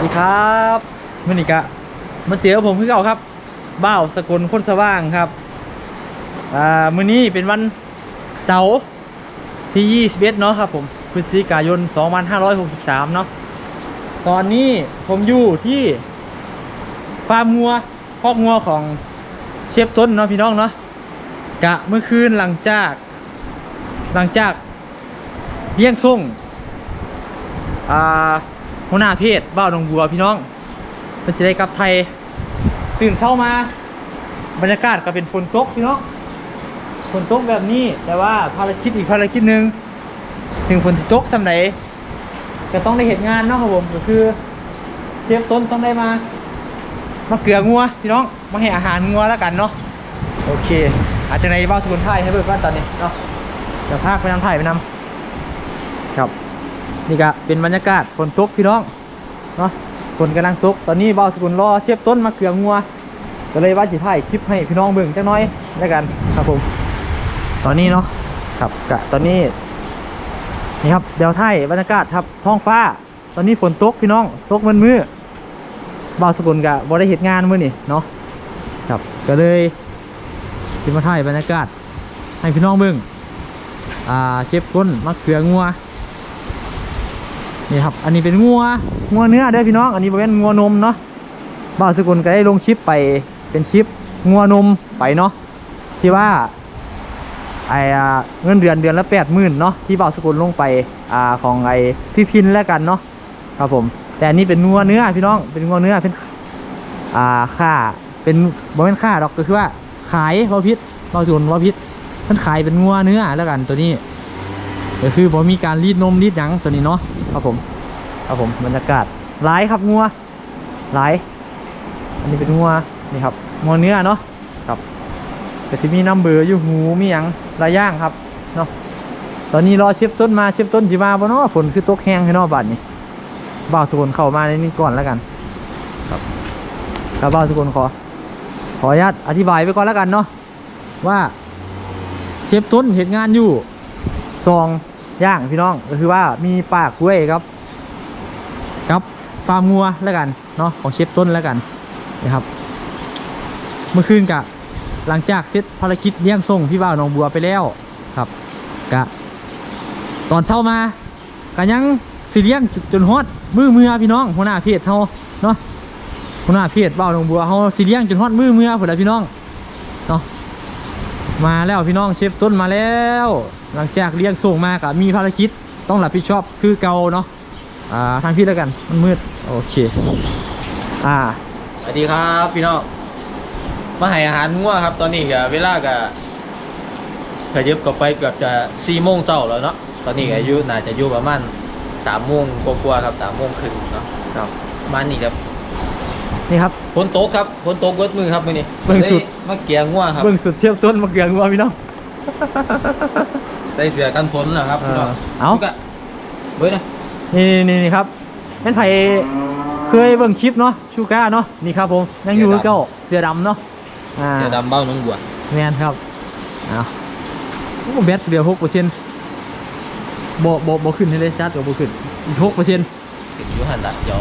วัสดีครับมื่อนี้กะมาเจอผมพี่เก่าครับบ้าวสกลคนสว่างครับอ่ามื่อนี้เป็นวันเสาร์ที่ 21 เนาะครับผมพฤศจิกายน 2563 เนาะตอนนี้ผมอยู่ที่ฟาร์มงัวคอกงัวของเชฟต้นเนาะพี่น้องเนาะกะเมื่อคืนหลังจาก หลังจากเลี้ยงส่งอ่า หัวหน้าเพจบ้าหนองบัวพี่น้องเพิ่นจะได้กลับไทยตื่นเช้ามา บรรยากาศก็เป็นฝนตกพี่น้องฝนตกแบบนี้แต่ว่าภารกิจอีกภารกิจหนึ่งถึงฝนตกสำไหนก็ต้องได้เห็นงานเนาะครับผมก็คือเชฟต้นต้องได้มา มาเกลืองัวพี่น้องมาให้อาหารงัวแล้วกันเนาะโอเค อาจจะในบ้าวทุนไทยให้เบิกบ้านตอนนี้เนาะเดี๋ยวพากไปนำไทยไปนำครับ นี่ก็เป็นบรรยากาศฝนตกพี่น้องเนาะฝนกำลังตก ตอนนี้เบาสกุลรอเชียบต้นมาเกลืองัวก็เลยว่าจะถ่ายคลิปให้พี่น้องเบิ่งจักหน้อยแล้วกันครับผม ตอนนี้เนาะครับกะตอนนี้นี่ครับเดี๋ยวถ่ายบรรยากาศครับท้องฟ้า ตอนนี้ฝนตกพี่น้องตกมันมือเบาสกุลกะบ่ได้เหตุงานมื้อนี่เนาะครับก็เลยสิมาถ่ายบรรยากาศให้พี่น้องเบิ่งอ่าเชฟต้นมาเกลืองัว นี่ครับ อันนี้เป็นงัวงัวเนื้อเด้พี่น้อง อันนี้เป็นงัวนมเนาะบ่าวสกุลก็ได้ลงคลิปไปเป็นคลิปงัวนมไปเนาะที่ว่าไอเงินเดือนเดือนละแปดหมื่นเนาะที่บ่าวสกุลลงไปอ่าของไอพี่พินแล้วกันเนาะครับผม แต่อันนี้เป็นงัวเนื้อพี่น้องเป็นงัวเนื้อเป็นอ่าค่าเป็นบ่เป็นค่าดอกก็คือว่าขายบ่พิษบ่าวสกุลบ่พิษมันขายเป็นงัวเนื้อแล้วกันตัวนี้ ก็คือผมมีการรีดนมรีดหยังตัวนี้เนาะครับผมครับผมบรรยากาศหลายครับงัวหลายอันนี้เป็นงัวนี่ครับงัวเนื้อเนาะครับแต่ที่มีน้ำเบืออยู่หูมีหยังลายย่างครับเนาะตอนนี้รอเชฟต้นมาเชฟต้นจีมาบ่เนาะฝนคือตกแห้งให้เนาะบัดนี้บ่าวสุกลเข้ามาในนี้ก่อนแล้วกัน ครับครับบ่าวสุกลขอ ขออนุญาตอธิบายไปก่อนแล้วกันเนาะว่าเชฟต้นเห็นงานอยู่ซอง ย่างพี่น้องก็คือว่ามีปากกล้วยครับกับฟาร์มงัวแล้วกันเนาะของเชฟต้นแล้วกันนะครับ เมื่อคืนกะหลังจากเสร็จภารกิจเลี้ยงส่งพี่บ่าวหนองบัวไปแล้วครับกะตอนเช้ามากะยังสิเลี้ยงจจนฮอดมือเมือพี่น้องหัวหน้าเพจเฮาเนาะหัวหน้าเพจบ่าวหนองบัวเฮาสิเลี้ยงจนฮอดมือเมือพุ่นล่ะพี่น้องเนาะมาแล้วพี่น้องเชฟต้นมาแล้ว หลังจากเลี้ยงส่งมากับมีภารกิจต้องรับผิดชอบคือเกาเนาะอ่าทางพี่แล้วกันมันมืดโอเค อ่าสวัสดีครับพี่น้องมาให้อาหารงัวครับ ตอนนี้ก็เวลาก็ขยับก็ไปเกือบจะสี่โมงเช้าแล้วเนาะตอนนี้ก็อายุน่าจะอยู่ประมาณสามโมงกว่าๆครับสามโมงครึ่งเนาะครับประมาณนี้ครับนี่ครับฝนตกครับฝนตกเบิดมือครับมื้อนี้เบิ่งสุดเลยมาเกียงงัวครับเบื้องสุดเชฟต้นมาเกลืองวัวพี่น้อง ใส่เสื้อกันฝนนะครับพี่น้องเอ้าลูกะเบิดนะนี่นี่นี่ครับนั่นไผเคยเบิ่งคลิปเนาะชูก้าเนาะนี่ครับผมยังอยู่คือเก่าเสือดำเนาะอ่าเสื้อดำเบ้าน้องบัวแมนครับเอาโอ้แบตเดียวหกเปอร์เซ็นต์บ่บ่บ่ขึ้นให้เลยชัดกับบ่ขึ้นอีกหกเปอร์เซ็นต์ถึงอยู่หันละเดี๋ยว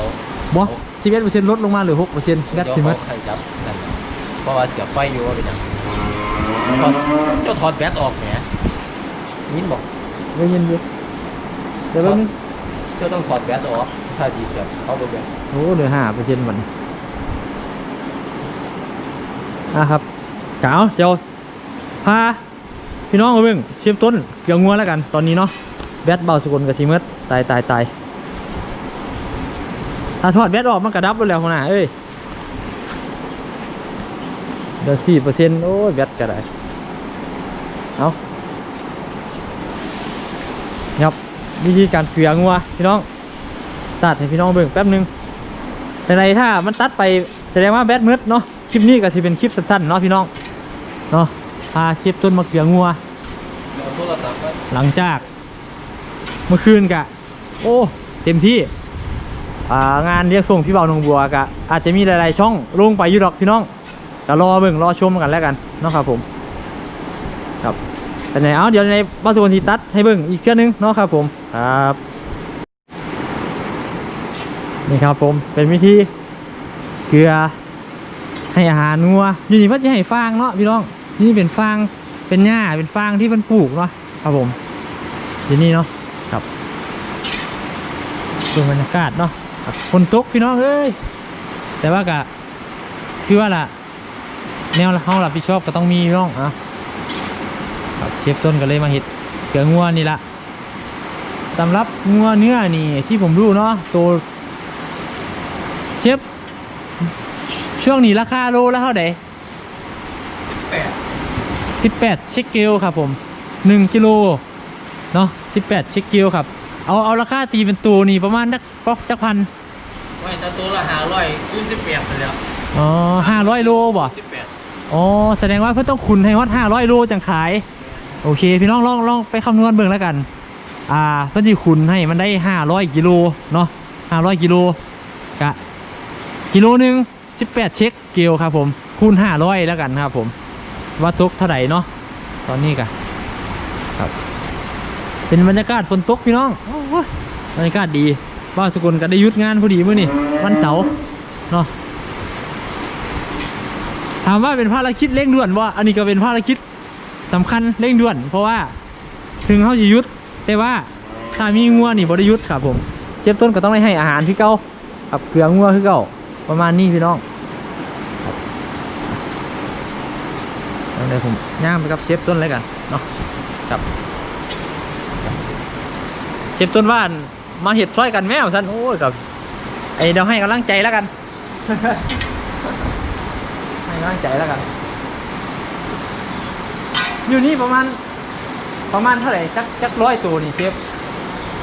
บ่สิบเอ็ดเปอร์เซ็นต์ลดลงมาเหลือหกเปอร์เซ็นต์แบตเดี๋ยวสิหมเขาดใครจับกันเพราะว่าเสียบไฟอยู่ว่าเป็นหยังถอดเจ้าถอดแบตออกแหม ยินบอกได้ยินอยู่เดี๋ยวแป๊บนึงเจ้าต้องถอดแบตออกถ้าดีเสียบเขาไปแบตโอ้เหลือห้าเปอร์เซ็นต์มันอะครับกาวเดี๋ยวพาพี่น้องมาเบิ่งเชียมต้นเกี่ยวงัวแล้วกัน ตอนนี้เนาะแบตเบาสกุลกับซีเมดตายตายตายถ้าถอดแบตออกมันกระดับไปแล้วคนน่ะเอ้ยเดี๋ยวสี่เปอร์เซ็นต์โอ้ยแบตก็ได้เอาครับ วิธีการเกลืองัวพี่น้องตัดให้พี่น้องเบิ่งแป๊บนึงแต่ไรถ้ามันตัดไปแสดงว่าแบตมืดเนาะคลิปนี้ก็สิเป็นคลิปสั้นๆเนาะพี่น้องเนาะพาเชฟต้นมะเขืองัวเดี๋ยวโทรศัพท์ก็หลังจากเมื่อคืนกะ โอ้เต็มที่งานเรียกส่งพี่เบาหนองบัวกะอาจจะมีหลายๆช่องลงไปอยู่ดอกพี่น้องก็รอเบิ่งรอชมกันแล้วกันเนาะครับผม แต่ไหนเอาเดี๋ยวในบ้านสุวรรณทีตัดให้เบิ่งอีกเทื่อนึงเนาะครับผมครับนนี่ครับผมเป็นวิธีเกลือให้อาหารงัวอยู่นี่เพื่อจะให้ฟางเนาะพี่น้องนี่เป็นฟางเป็นหญ้าเป็นฟางที่มันปลูกเนาะครับผมที่นี่เนาะครับดูบรรยากาศเนาะครับฝนตกพี่น้องเอ้ยแต่ว่ากะคือว่าล่ะแนวเขารับผิดชอบก็ต้องมีพี่น้องอะ ครับเชฟต้นก็เลยมาเห็ดเกลืองัวนี่ละสำหรับงัวเนื้อนี่ที่ผมรู้เนาะตัวเชฟช่วงนี้ราคาโลละเท่าไหร่แปดสิบแปดเชคเกลครับผมหนึ่งกิโลเนาะสิบแปดเชคเกลครับ เอาเอาราคาตีเป็นตัวนี่ประมาณนักก็จักพันไม่แต่ตัวละห้าร้อยคูณสิบแปดไปแล้วอ๋อห้าร้อยโลบ่สิบแปดอ๋อแสดงว่าเพื่อต้องคุณให้ฮอดห้าร้อยโลจังขาย โอเค พี่น้องลองลองไปคำนวณเบิ่งแล้วกัน อ่าเพื่อนที่คุณให้มันได้ห้าร้อยกิโลเนาะห้าร้อยกิโลกะกิโลหนึ่งสิบแปดเช็คเกลครับผม คูณห้าร้อยแล้วกันครับผม ว่าตกเท่าไหร่เนาะตอนนี้กะครับ เป็นบรรยากาศฝนตกพี่น้องบรรยากาศดีบ้านสกุลก็ได้ยุดงานพอดีมื้อนี่วันเสาร์เนาะถามว่าเป็นภารกิจเร่งด่วนว่าอันนี้ก็เป็นภารกิจ สำคัญเร่งด่วน เพราะว่าถึงเขาจะยุดแต่ว่าถ้ามีงัวนี่บริยุทธ์ครับผมเชฟต้นก็ต้องได้ให้อาหารพี่เก้ากับเกลืองัวคือเก้าประมาณนี้พี่น้องครับเดี๋ยวผมย่างไปกับเชฟต้นเลยกันเนาะครับเชฟต้นว่านมาเห็ดซอยกันแม่สันโอ้ยกับไอเดี๋ยวให้กำลังใจแล้วกันให้กำลังใจแล้วกัน อยู่นี่ประมาณประมาณเท่าไหร่จักจักร้อยตัวนี่เชฟ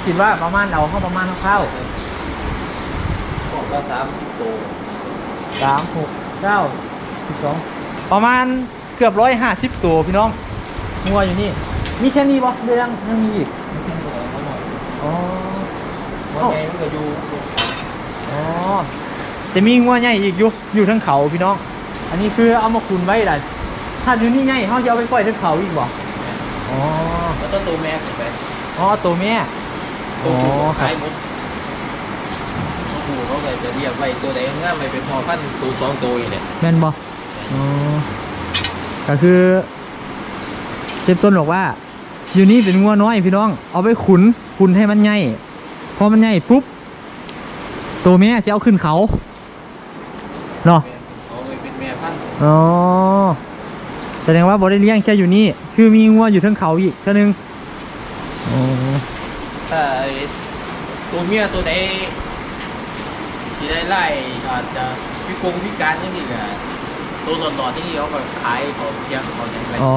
คิดว่าประมาณเอาเข้าประมาณคร่าวบอกละสามตัวๆสามหกเก้าสิบสองประมาณเกือบร้อยห้าสิบตัวพี่น้องงัวอยู่นี่ มีแค่นี้ปะเรื่องยังมีอีกอ๋อวันไงมันก็อยู่อ๋อจะมีงัวใหญ่อีกอยู่อยู่ทั้งเขาพี่น้อง อันนี้คือเอามาคุนไว้ได้ ถ้าอยู่นี่ใหญ่เขาจะเอาไปปล่อยทั้งเขาอีกบ่อ๋อแล้วก็ตัวแม่ขึ้นไปอ๋อตัวแม่ตัวผู้อ๋อครับขายหมดตัวผู้เขาก็จะเรียกไว้ตัวไหนง่ายไปเป็นพอพันธุ์ตัวสองตัวอยู่เนี่ยแม่นบ่อ๋อก็คือเชฟต้นบอกว่า อยู่นี่เป็นงัวน้อยพี่น้อง เอาไปขุนขุนให้มันใหญ่พอมันใหญ่ปุ๊บตัวแม่จะเอาขึ้นเขาเนาะเอาไปเป็นแม่พันธุ์อ๋อ แสดงว่าบริเลี้ยงแค่อยู่นี่ คือมีงัวอยู่เทั้งเขาอีกเท่านึงอ๋อถ้าไอ้ตัวเมียตัวใดที่ได้ไล่อาจจะพิกงพิการอยังนี้ก็ตัวหลอดๆที่เขาก็ขายเขาเชียงเขาอย่างไรอ๋อ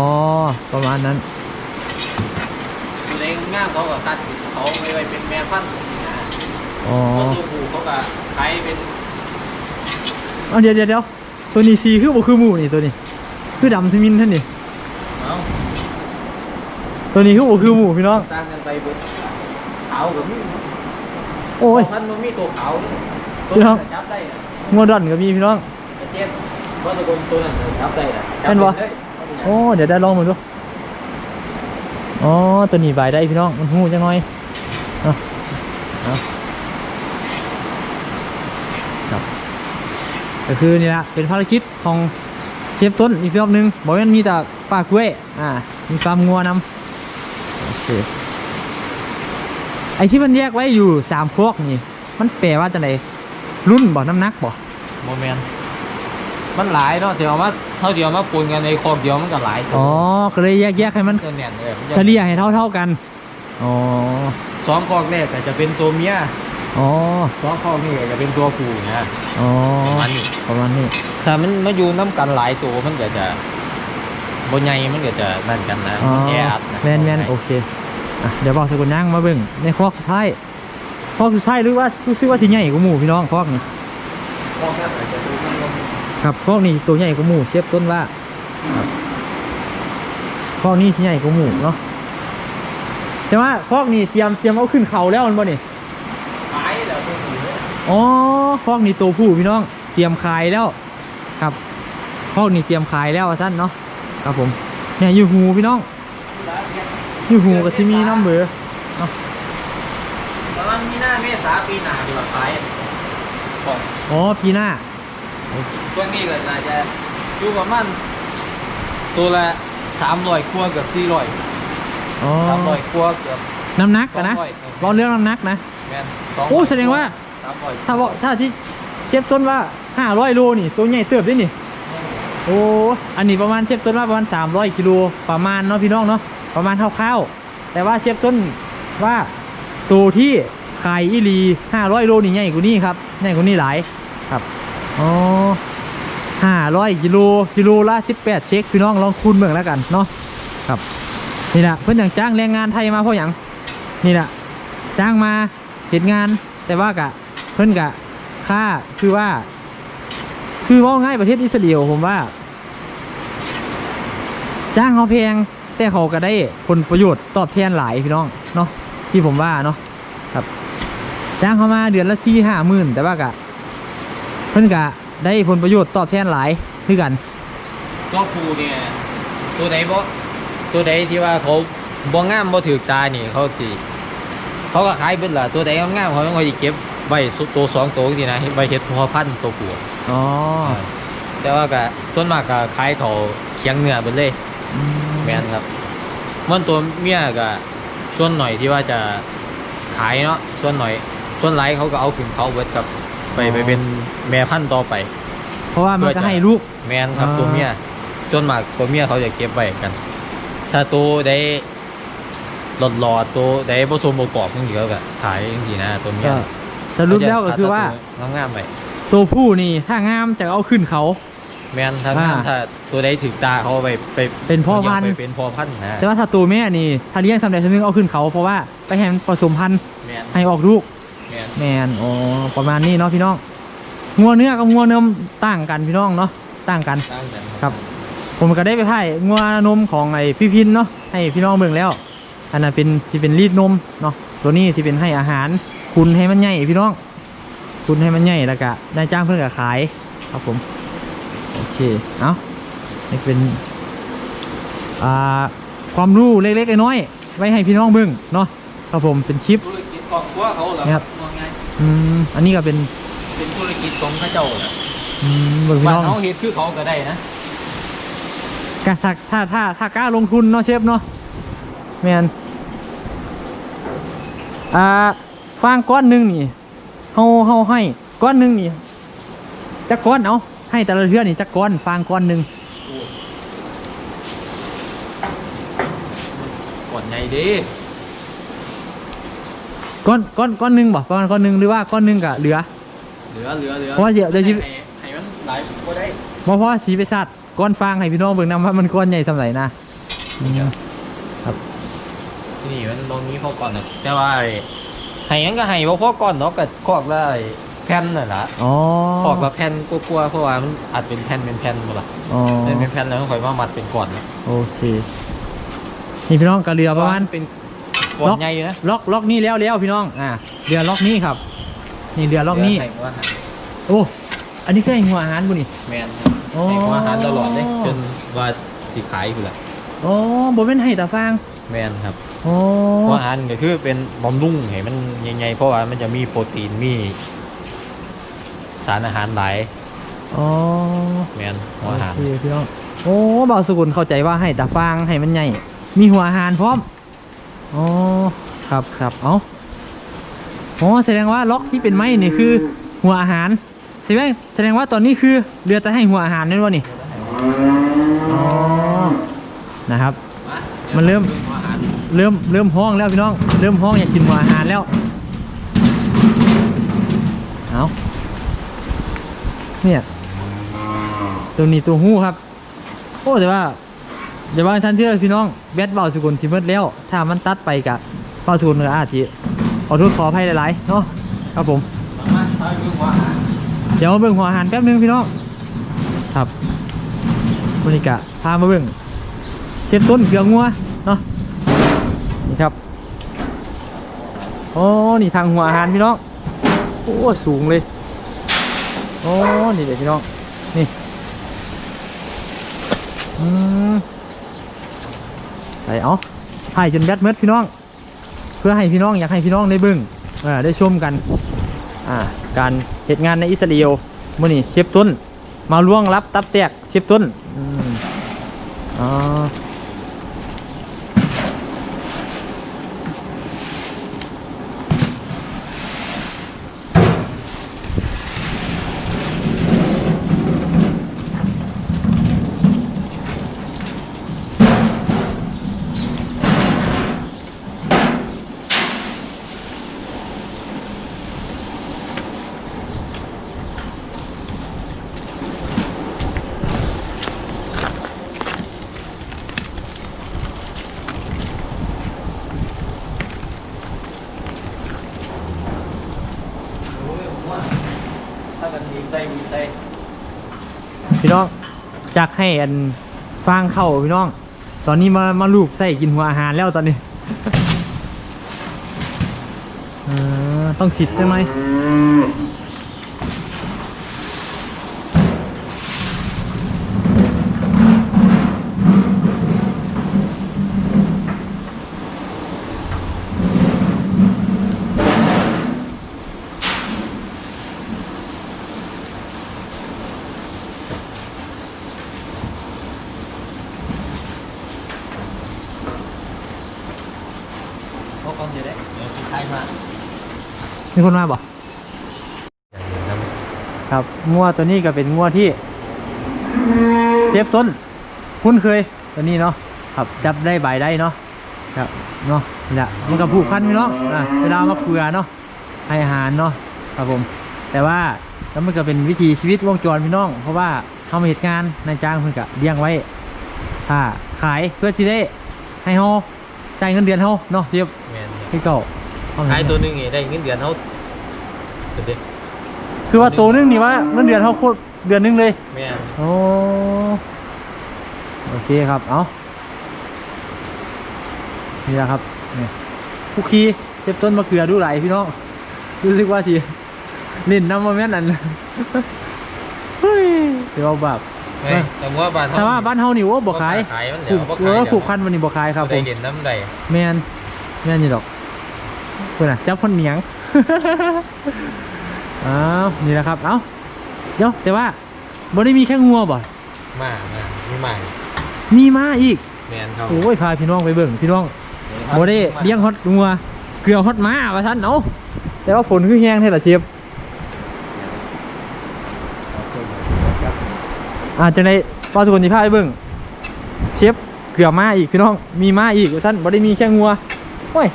ประมาณนั้นตัวใดง่ามเขาก็ตัดเขาไม่ไว้เป็นแม่พันธุ์นะอ๋อตัวผู้เขาก็ขายเป็นเอาเดี๋ยวเดี๋ยวเดี๋ยวตัวนี้สีคือบ่คือหมูนี่ตัวนี้ คือดำทมินท่านนี่เอ้าตัวนี้คือบ่คือหมูพี่น้องต่างกันไปเบิดขาวกับมีโอ้ยพันธุ์มันมีตัวขาวตัวพี่น้องนั้นจับได้นะงัวดอนก็มีพี่น้องเจ็ดว่าตะกนตัวนั้นจับได้นะจัเป็นบ่ได้โอ้เดี๋ยวได้ลองมือดูอ๋อตัวนี้บายได้พี่น้องมันหูจังหน่อยเอาเอาครับก็คือนี่แหละเป็นภารกิจของ เชฟต้นอีกรอบหนึงบอกว่ามันมีแต่ปลากล้วยอ่ามีฟาร์มงัวนำโอเคไอที่มันแยกไว้อยู่สามพวกนี่ มันแปลว่าจะไหนรุ่นบ่น้ำหนักบ่โมเมนมันหลายเนาะเดี๋ยวเอามาเท่าเดียวมาปนกันในคอกเดียวมันก็หลายตัวอ๋อก็เลยแยกแยกให้มันจะแน่นเลยเฉลี่ยให้เท่าเท่าๆกันอ๋อสองคอกแรกก็จะเป็นตัวเมีย อ๋อสองคอกนี่ก็จะเป็นตัวผู้นะอ๋อประมาณนี้ประมาณนี้ถ้ามันมาอยู่น้ำกันหลายตัวมันก็จะบนใหญ่มันก็จะนั่นกันนะอ๋อมันแออัดนะแมนแมนโอเคอะเดี๋ยวบอกสกุลย่างมาเบิ่งในคอกสุดท้ายคอกสุดท้ายหรือว่ารู้สึกว่าสิใหญ่กว่าหมู่พี่น้องคอกนี่คอกแรกก็จะดูมันลงครับคอกนี้ตัวใหญ่กว่าหมู่เชฟต้นว่าครับคอกนี้สิใหญ่กว่าหมู่เนาะแต่ว่าคอกนี้เตรียมเตรียมเอาขึ้นเขาแล้วมันบ่นี่ ขายแล้วตัวผู้เนี่ย อ๋อคอกนี้ตัวผู้พี่น้อง เตรียมขายแล้วครับคอกนี้เตรียมขายแล้วท่านเนาะครับผมเนี่ยอยู่หูพี่น้องอยู่หูกับที่มีน้ำเบอร์ประมาณมีหน้าเมษาปีหน้าดีกว่าขายอของอ๋อปีหน้าตัวนี้ก็น่าจะอยู่ประมาณตัวละสามร้อยกว่าเกือบสี่ร้อยอ๋อสามร้อยกว่าเกือบน้ำหนักอะนะสองร้อยเราเรื่องน้ำหนักนะแม่นสองโอ้แสดงว่า สามร้อยถ้าว่าถ้าที่เชฟต้นว่าห้าร้อยโลนี่ตัวใหญ่เติบด้วยนี่โอ้อันนี้ประมาณเชฟต้นว่าประมาณสามร้อยกิโลประมาณเนาะพี่น้องเนาะประมาณคร่าวๆแต่ว่าเชฟต้นว่าตัวที่ขายอีหลีห้าร้อยโลนี่ใหญ่กว่านี้ครับใหญ่กว่านี้หลายครับอ๋อห้าร้อยกิโลกิโลละสิบแปดเช็คพี่น้องลองคูณเบิ่งแล้วกันเนาะครับนี่แหละเพื่อนอย่างจ้างแรงงานไทยมาเพราะอย่างนี่แหละจ้างมาเห็นงานแต่ว่ากะ เพื่อนกะค่าคือว่า คือว่าง่ายประเทศอิสราเอลผมว่า จ้างเขาแพงแต่เขาก็ได้ผลประโยชน์ตอบแทนหลายพี่น้องเนาะที่ผมว่าเนาะครับ จ้างเขามาเดือนละสี่ห้าหมื่นแต่ว่ากะ เพิ่นกะได้ผลประโยชน์ตอบแทนหลายคือกันตัวผู้เนี่ยตัวไหนบ่ตัวไหนที่ว่าเขาบ่งามบ่ถือตานี่เขาสิเขาก็ขายเบิดล่ะตัวไหนงามเขาต้องคอยเก็บ ไว้สุดตัวสองตัวนี่นะไว้เฮ็ดพอพันธุ์ตัวผู้อ๋อแต่ว่าก็ส่วนมากก็ขายเขาเคียงเนื้อเบิดเลยแมนครับมันตัวเมียก็ส่วนหน่อยที่ว่าจะขายเนาะส่วนหน่อย ส่วนไรเขาก็เอาขึ้นเขาเบิดกับไปไปเป็นแม่พันธุ์ต่อไป เพราะว่ามันก็ให้ลูกแมนครับอ่าตัวเมียส่วนมากตัวเมียเขาจะเก็บไว้กัน ถ้าตัวได้หลอดหลอดๆตัวได้ผสมประกอบทั้งทีเขาก็ขายทั้งทีนะตัวเมียก็ สรุปแล้วก็คือว่างามงามๆไปตัวผู้นี่ถ้างามจะเอาขึ้นเขา แมนถ้างามอ่าถ้าตัวได้ถึงตาเขาเอาไปไปเป็นพ่อพันธุ์ไปเป็นพ่อพันธุ์นะแต่ว่าถ้าตัวแม่นี่ถ้าเลี้ยงสำเร็จสำนึกเอาขึ้นเขาเพราะว่าไปให้มันผสมพันธุ์แมนให้ออกลูกแมนแมนอ๋อประมาณนี้เนาะพี่น้องงัวเนื้อกับงัวนมต่างกันพี่น้องเนาะต่างกันตั้งกันครับ ผมก็ได้ไปถ่ายงัวนมของไอ้พี่พินเนาะให้พี่น้องเบิ่งแล้ว อันนั้นเป็นที่เป็นรีดนมเนาะตัวนี้ที่เป็นให้อาหาร คุณให้มันใหญ่พี่น้อง คุณให้มันใหญ่แล้วก็นายจ้างเพื่อนก็ขายครับผม โอเค เอานี่เป็น อ่า ความรู้เล็กๆน้อยๆไว้ให้พี่น้องเบิ่งเนาะ ครับผม เป็นคลิปธุรกิจครอบครัวเขาเหรอครับว่าไงอืม อันนี้ก็เป็น เป็นธุรกิจของเข้าเจ้าเหรออืมเบิ่งพี่บ้านน้องเขาเฮ็ดคือเขาก็ได้นะก็ถ้าถ้าถ้าถ้ากล้าลงทุนเนาะเชฟเนาะแมนอ่า ฟางก้อนหนึงนี่เฮาเฮาให้ก้อนหนึงนี่จักก้อนเอาให้แต่ละเทื่อนี่จักก้อนฟางก้อนหนึงก่อนไงดิก้อนก้อนก้อนหนึงบ่ประมาณก้อนหนึงหรือว่าก้อนหนึงก็เหลือ เหลือเหลือเหลือเพราะว่าเดี๋ยวเดี๋ยวชีวิตให้ให้มันหลายก็ได้บ่พอสีไปสัตว์ก้อนฟางให้พี่น้องเบิ่งนำว่ามันก้อนใหญ่สำไหนนะอืมนี่มันตรงนี้เขาก่อนนะแต่ว่าไอ้ ให้หยังก็ให้บ่พอก่อนเนาะก็คอกละไอ้แผ่นน่ะล่ะอ๋อคอกละแผ่นกลัวๆเพราะว่ามันอาจเป็นแผ่นเป็นแผ่นบ่ล่ะอ๋อเป็นเป็นแผ่นแล้วค่อยมามัดเป็นก่อนนะโอเคนี่พี่น้องก็เหลือประมาณ เป็นก่อนใหญ่อยู่นะล็อกล็อกนี้แล้วแล้วพี่น้องอ่าเรือล็อกนี้ครับ นี่เรือล็อกนี้เหลืให้ว่าโอ้อันนี้คือไอ้หัวอาหารบุนี่ แม่นโอ้ให้หัวอาหารตลอดเลยจนว่าสิขายอยู่แหละโอ้บ่เป็นให้ตาฟาง แม่นครับโอ้หัวอาหารก็คือเป็นบำรุงให้มันใหญ่ๆเพราะว่ามันจะมีโปรตีนมีสารอาหารหลายอ๋อแม่นหัวอาหารโอเคพี่น้องโอ้บ่าวสกุลเข้าใจว่าให้ตาฟางให้มันใหญ่ มีหัวอาหารพร้อมอ๋อครับครับเอ้าอ๋อแสดงว่าล็อกที่เป็นไม้นี่คือ หัวอาหารแสดงแสดงว่าตอนนี้คือเรือจะให้หัวอาหารนั่นวะนี่อ๋อนะครับ มันเริ่มหัวอาหาร เริ่มเริ่มห้องแล้วพี่น้อง เริ่มห้องอยากกินหวอาหารแล้ว เอาเนี่ยตัวนี้ตัวหู้ครับ โอ้แต่ว่าเดี๋ยวบางท่านเชื่อพี่น้องแบตเบาสุกุลสิเบิดแล้ว ถ้ามันตัดไปกับเบาสุกุลก็อาจจะขอโทษขออภัยหลายๆเนาะครับผมมาถ้าเรื่องหัวอาหารเดี๋ยวมาเบิ่งหัวอาหารแป๊บนึงพี่น้อง ครับบรรยากาพามาเบิ่งเช็ดต้นเกลืองัว นี่ครับโอ้นี่ทางหัวอาหารพี่น้องโอ้สูงเลยโอ้นี่เดี๋ยวพี่น้องนี่อืมใส่เอาถ่ายจนแบตเมดพี่น้อง เพื่อให้พี่น้องอยากให้พี่น้องได้บิ่งเออได้ชมกันอ่าการเหตุงานในอิสราเอลมื่อนี้เชฟต้น มาล่วงรับตับแตกเชฟต้นอืมอ๋อ ถ้ากันมีใจมีใจ พี่น้องจักให้อันฟางเข้าพี่น้อง ตอนนี้มามาลูบใส่กินหัวอาหารแล้วตอนนี้ต้องสิทธิ์ใช่ไหม พวกคนจะได้เดี๋ยวใครมามีคนมาบ่ครับงัวตัวนี้ก็เป็นงัวที่เซฟต้น คุ้นเคยตัวนี้เนาะครับจับได้ใบได้เนาะครับเนาะเนี่ยมันก็ผูกพันพี่น้องอะเวลามาเกลือเนาะให้อาหารเนาะครับผม แต่ว่าแล้วมันก็เป็นวิถีชีวิตวงจรพี่น้อง เพราะว่าเขามาเหตุงานนายจ้างเพิ่นก็เลี้ยงไว้ถ้าขายเพื่อสิได้ให้เฮาจ่ายเงินเดือนเฮาเนาะเทียบ แม่นที่เก่าเอขายตัวหนึงนี่ได้เงินเดือนเท่าเด็กคือว่าตัวนึงนี่ว่าเงินเดือนเท่าโคตรเดือนนึงเลย แม่นโอ้โอเคครับ เอานี่แหละครับนี่ผู้คีเจ็บต้นมะเขือดูไหลายพี่น้อง รู้สึกว่าสิเล่นน้ำมาแม่นอันเฮ้ยเดี๋ยวเอาแบบ เฮ้ยแต่ว่าบ้านเฮถ้าว่าบ้านเฮานี่ว่าบ่ขายขายมันผูเดี๋ยวกบ่เอขายอเดี๋ยวผูกพันวันนี้บ่ขายครับผได้มเด่นน้ำใดแม่นแม่นอยู่ดอกเพื่อนอะจับคนเหนียงอ้าวนี่แหละครับ เอ้าเดี๋ยวแต่ว่าบ่ได้มีแค่งัวบ่มามามีมามีมาอีกแม่นเขาโอ้ยพาพี่น้องไปเบิ่งพี่น้องโมได้เลี้ยงฮอตงัว เกลือฮอตม้าว่าท่านเอาแต่ว่าฝนคือแห้งแท้ละเชียบอาจจะในปอทุกคนที่พาไปเบิ่งเชฟเกลือม้าอีกพี่น้องมีม้าอีกว่าท่านบ่ได้มีแค่งัวโอ้ย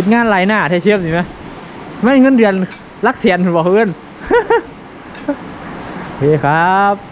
ฝึกงานไรหน้าเทเชฟสิไหมไม่เงินเดือนรักเสียนบอกเพื่อนโอเคครับ